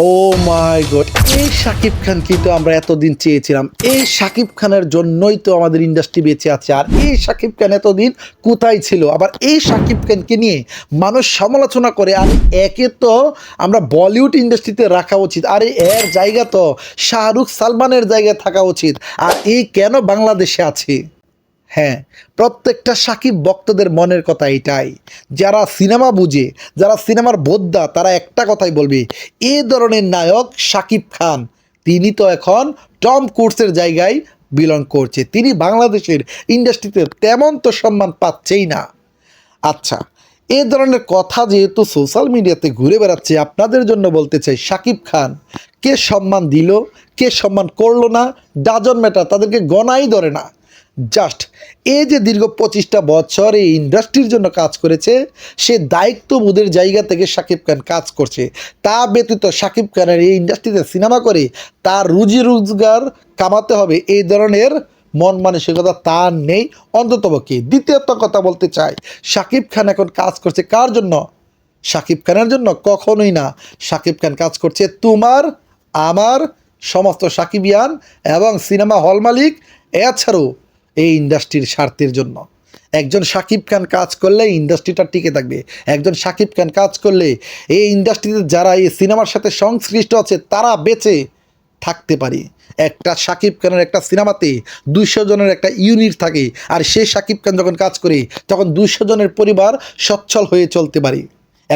ও মাই god, এই শাকিব খান কিন্তু আমরা এতদিন চেয়েছিলাম। এই শাকিব খানের জন্যই তো আমাদের ইন্ডাস্ট্রি বেঁচে আছে, আর এই শাকিব খান এতদিন কোথায় ছিল? আবার এই শাকিব খানকে নিয়ে মানুষ সমালোচনা করে, আর একে তো আমরা বলিউড ইন্ডাস্ট্রিতে রাখা উচিত, আর এর জায়গা তো শাহরুখ সালমানের জায়গায় থাকা উচিত, আর এই কেন বাংলাদেশে আছে? হ্যাঁ প্রত্যেকটা সাকিব ভক্তদের মনের কথা এটাই। যারা সিনেমা বুঝে, যারা সিনেমার বোদ্ধা, তারা একটা কথাই বলবে, এ ধরনের নায়ক সাকিব খান। তিনি তো এখন টম কোর্সের জায়গায় বিলং করছে। তিনি বাংলাদেশের ইন্ডাস্ট্রিতে তেমন তো সম্মান পাচ্ছেই না। আচ্ছা এ ধরনের কথা যেহেতু সোশ্যাল মিডিয়াতে ঘুরে বেড়াচ্ছে, আপনাদের জন্য বলতে চাই, সাকিব খান কে সম্মান দিল, কে সম্মান করল না, ডাজন ম্যাটার তাদেরকে গণাই ধরে না। জাস্ট এই যে দীর্ঘ পঁচিশটা বছর এই ইন্ডাস্ট্রির জন্য কাজ করেছে, সে দায়িত্ববোধের জায়গা থেকে শাকিব খান কাজ করছে। তা ব্যতীত শাকিব খানের এই ইন্ডাস্ট্রিতে সিনেমা করে তার রুজি রোজগার কামাতে হবে এই ধরনের মন মানসিকতা তার নেই। অন্ততপক্ষে দ্বিতীয়ত কথা বলতে চাই, শাকিব খান এখন কাজ করছে কার জন্য? শাকিব খানের জন্য কখনোই না। শাকিব খান কাজ করছে তোমার, আমার, সমস্ত সাকিবিয়ান এবং সিনেমা হল মালিক, এছাড়াও এই ইন্ডাস্ট্রির স্বার্থের জন্য। একজন শাকিব খান কাজ করলে ইন্ডাস্ট্রিটা টিকে থাকবে। একজন শাকিব খান কাজ করলে এই ইন্ডাস্ট্রিতে যারা এই সিনেমার সাথে সংশ্লিষ্ট আছে, তারা বেঁচে থাকতে পারে। একটা শাকিব খানের একটা সিনেমাতে দুইশো জনের একটা ইউনিট থাকে, আর সেই শাকিব খান যখন কাজ করে, তখন দুইশো জনের পরিবার সচ্ছল হয়ে চলতে পারে।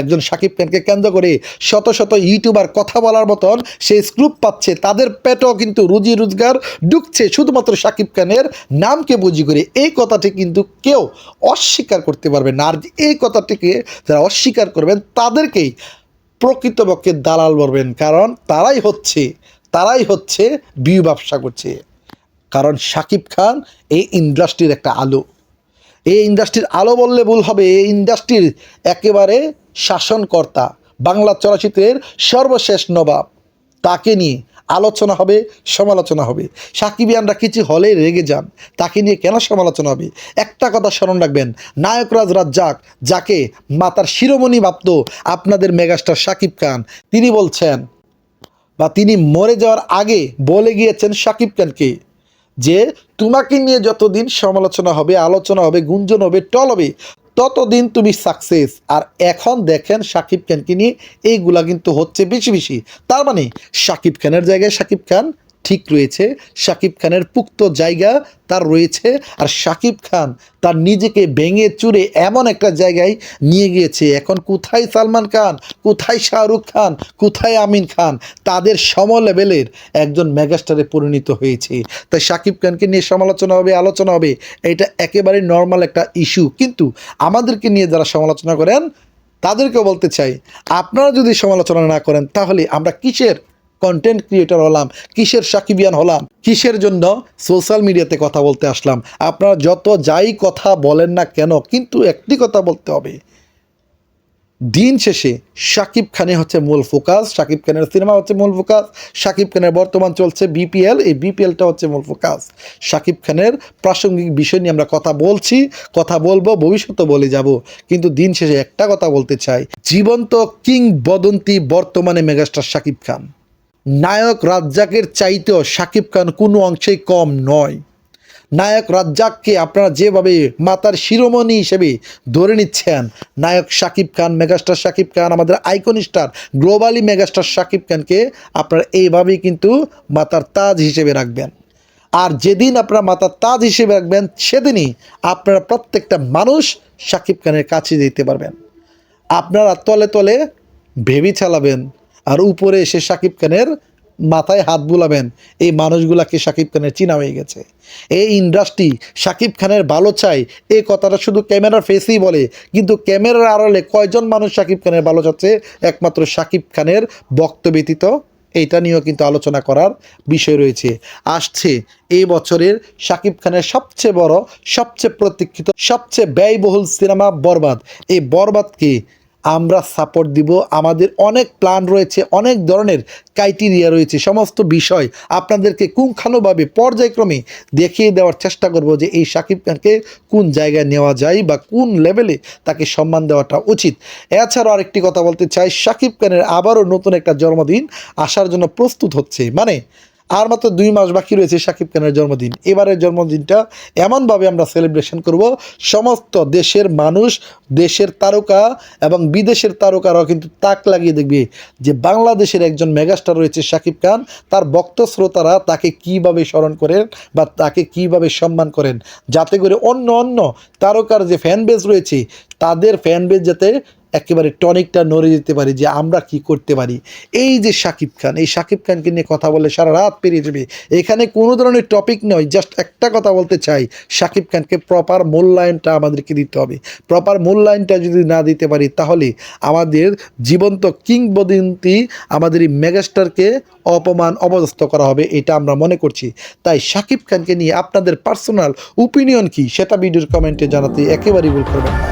একজন শাকিব খানকে কেন্দ্র করে শত শত ইউটিউবার কথা বলার মতন সে স্ক্রুপ পাচ্ছে। তাদের পেটও কিন্তু রুজি রোজগার ঢুকছে শুধুমাত্র শাকিব খানের নামকে বুঝি করে। এই কথাটি কিন্তু কেউ অস্বীকার করতে পারবে না। আর এই কথাটিকে যারা অস্বীকার করবেন, তাদেরকেই প্রকৃতপক্ষে দালাল বলবেন। কারণ তারাই হচ্ছে তারাই হচ্ছে বিউ ব্যবসা করছে। কারণ শাকিব খান এই ইন্ডাস্ট্রির একটা আলো। এই ইন্ডাস্ট্রির আলো বললে ভুল হবে। এই ইন্ডাস্ট্রির একেবারে শাসনকর্তা। বাংলা চলচ্চিত্রের সর্বশেষ নবাব। তাকে নিয়ে আলোচনা হবে, সমালোচনা হবে। সাকিবিয়ানরা কিছু হলে রেগে যান। তাকে নিয়ে কেন সমালোচনা হবে? একটা কথা স্মরণ রাখবেন নায়করাজ রাজ্জাক যাকে মাতার শিরোমণি ভাবত আপনাদের মেগাস্টার সাকিব খান, তিনি বলছেন, বা তিনি মরে যাওয়ার আগে বলে গিয়েছেন সাকিব খানকে যে, তোমাকে নিয়ে যতদিন সমালোচনা হবে, আলোচনা হবে, গুঞ্জন হবে, টল হবে ততদিন তুমি সাকসেস আর এখন দেখেন সাকিব খানকে নিয়ে, এইগুলা কিন্তু হচ্ছে বেশি বেশি। তার মানে সাকিব খানের জায়গায় সাকিব খান ঠিক রয়েছে। সাকিব খানের পুক্ত জায়গা তার রয়েছে আর সাকিব খান তার নিজেকে ভেঙে চুরে এমন একটা জায়গায় নিয়ে গিয়েছে। এখন কোথায় সালমান খান? কোথায় শাহরুখ খান? কোথায় আমিন খান? তাদের সম লেভেলের একজন মেগাস্টারে পরিণত হয়েছে। তাই সাকিব খানকে নিয়ে সমালোচনা হবে, আলোচনা হবে, এটা একেবারে নর্মাল একটা ইস্যু কিন্তু আমাদেরকে নিয়ে যারা সমালোচনা করেন তাদেরকে বলতে চাই, আপনারা যদি সমালোচনা না করেন, তাহলে আমরা কিসের কন্টেন্ট ক্রিয়েটর হলাম, কিসের সাকিবিয়ান হলাম, কিসের জন্য সোশ্যাল মিডিয়াতে কথা বলতে আসলাম। আপনারা যত যাই কথা বলেন না কেন, কিন্তু একটি কথা বলতে হবে। দিন শেষে শাকিব খানে হচ্ছে মূল ফোকাস শাকিব খানের সিনেমা হচ্ছে মূল ফোকাস শাকিব খানের বর্তমান চলছে বিপিএল এই বিপিএলটা হচ্ছে মূল ফোকাস শাকিব খানের প্রাসঙ্গিক বিষয় নিয়ে আমরা কথা বলছি, কথা বলব, ভবিষ্যতে বলে যাব। কিন্তু দিন শেষে একটা কথা বলতে চাই, জীবন্ত কিংবদন্তি বর্তমানে মেগাস্টার শাকিব খান। নায়ক রাজ্জাকের চাইতেও শাকিব খান কোনো অংশেই কম নয়। নায়ক রাজ্জাককে আপনারা যেভাবে মাতার শিরোমণি হিসেবে ধরে নিচ্ছেন, নায়ক শাকিব খান, মেগাস্টার শাকিব খান, আমাদের icon star, globally megastar Shakib খানকে আপনারা এইভাবেই কিন্তু মাতার তাজ হিসেবে রাখবেন। আর যেদিন আপনারা মাতার তাজ হিসেবে রাখবেন, সেদিনই আপনারা প্রত্যেকটা মানুষ শাকিব খানের কাছে যেতে পারবেন। আপনারা তলে তলে ভেবি চালাবেন আর উপরে এসে শাকিব খানের মাথায় হাত বুলাবেন, এই মানুষগুলাকে শাকিব খানের চিনা হয়ে গেছে। এই ইন্ডাস্ট্রি শাকিব খানের ভালো চাই এই কথাটা শুধু ক্যামেরার ফেসেই বলে, কিন্তু ক্যামেরার আড়ালে কয়জন মানুষ শাকিব খানের ভালো চাচ্ছে? একমাত্র শাকিব খানের বক্ত ব্যতীত এইটা নিয়েও কিন্তু আলোচনা করার বিষয় রয়েছে। আসছে এই বছরের শাকিব খানের সবচেয়ে বড়, সবচেয়ে প্রতীক্ষিত, সবচেয়ে ব্যয়বহুল সিনেমা বরবাদ। এই বরবাদকে আমরা সাপোর্ট দিব। আমাদের অনেক প্ল্যান রয়েছে, অনেক ধরনের ক্রাইটেরিয়া রয়েছে, সমস্ত বিষয় আপনাদেরকে কুঙ্খানুভাবে পর্যায়ক্রমে দেখিয়ে দেওয়ার চেষ্টা করব যে এই শাকিব খানকে কোন জায়গায় নেওয়া যায় বা কোন লেভেলে তাকে সম্মান দেওয়াটা উচিত। এছাড়াও আরেকটি কথা বলতে চাই শাকিব খানের আবারও নতুন একটা জন্মদিন আসার জন্য প্রস্তুত হচ্ছে। মানে আর মাত্র দুই মাস বাকি রয়েছে শাকিব খানের জন্মদিন। এবারের জন্মদিনটা এমনভাবে আমরা সেলিব্রেশন করব, সমস্ত দেশের মানুষ, দেশের তারকা এবং বিদেশের তারকারাও কিন্তু তাক লাগিয়ে দেখবে যে বাংলাদেশের একজন মেগাস্টার রয়েছে শাকিব খান। তার বক্ত শ্রোতারা তাকে কীভাবে স্মরণ করেন বা তাকে কীভাবে সম্মান করেন, যাতে করে অন্য অন্য তারকার যে ফ্যান বেজ রয়েছে, তাদের ফ্যান বেজ যাতে একেবারে টনিকটা নড়ে যেতে পারি যে আমরা কি করতে পারি। এই যে শাকিব খান, এই শাকিব খানকে নিয়ে কথা বলে সারা রাত পেরিয়ে যাবে। এখানে কোনো ধরনের টপিক নয় জাস্ট একটা কথা বলতে চাই শাকিব খানকে প্রপার মূল্যায়নটা আমাদেরকে দিতে হবে। প্রপার মূল্যায়নটা যদি না দিতে পারি, তাহলে আমাদের জীবন্ত কিংবদন্তি আমাদের এই মেগাস্টারকে অপমান, অপদস্থ করা হবে, এটা আমরা মনে করছি। তাই শাকিব খানকে নিয়ে আপনাদের পার্সোনাল ওপিনিয়ন কি, সেটা ভিডিওর কমেন্টে জানাতে একেবারেই ভুল করবেন না।